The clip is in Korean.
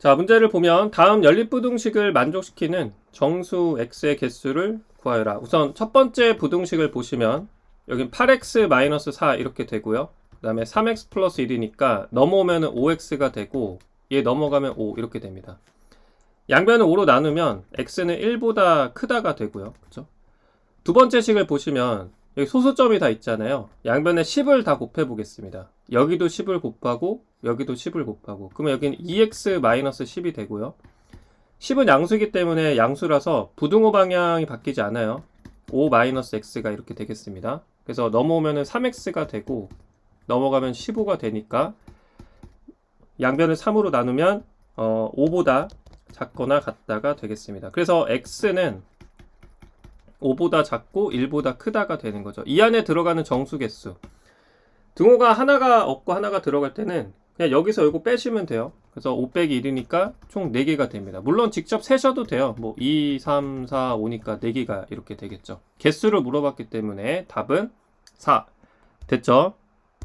자, 문제를 보면 다음 연립부등식을 만족시키는 정수 x의 개수를 구하여라. 우선 첫 번째 부등식을 보시면 여긴 8x-4 이렇게 되고요. 그 다음에 3x 플러스 1이니까 넘어오면 5x가 되고 얘 넘어가면 5 이렇게 됩니다. 양변을 5로 나누면 x는 1보다 크다가 되고요. 그죠? 두 번째 식을 보시면 여기 소수점이 다 있잖아요. 양변에 10을 다 곱해 보겠습니다. 여기도 10을 곱하고 여기도 10을 곱하고 그러면 여기는 2x-10이 되고요. 10은 양수이기 때문에 양수라서 부등호 방향이 바뀌지 않아요. 5-x가 이렇게 되겠습니다. 그래서 넘어오면 3x가 되고 넘어가면 15가 되니까 양변을 3으로 나누면 어, 5보다 작거나 같다가 되겠습니다. 그래서 x는 5보다 작고 1보다 크다가 되는 거죠. 이 안에 들어가는 정수 개수. 등호가 하나가 없고 하나가 들어갈 때는 그냥 여기서 이거 빼시면 돼요. 그래서 5 빼기 1이니까 총 4개가 됩니다. 물론 직접 세셔도 돼요. 뭐 2, 3, 4, 5니까 4개가 이렇게 되겠죠. 개수를 물어봤기 때문에 답은 4. 됐죠?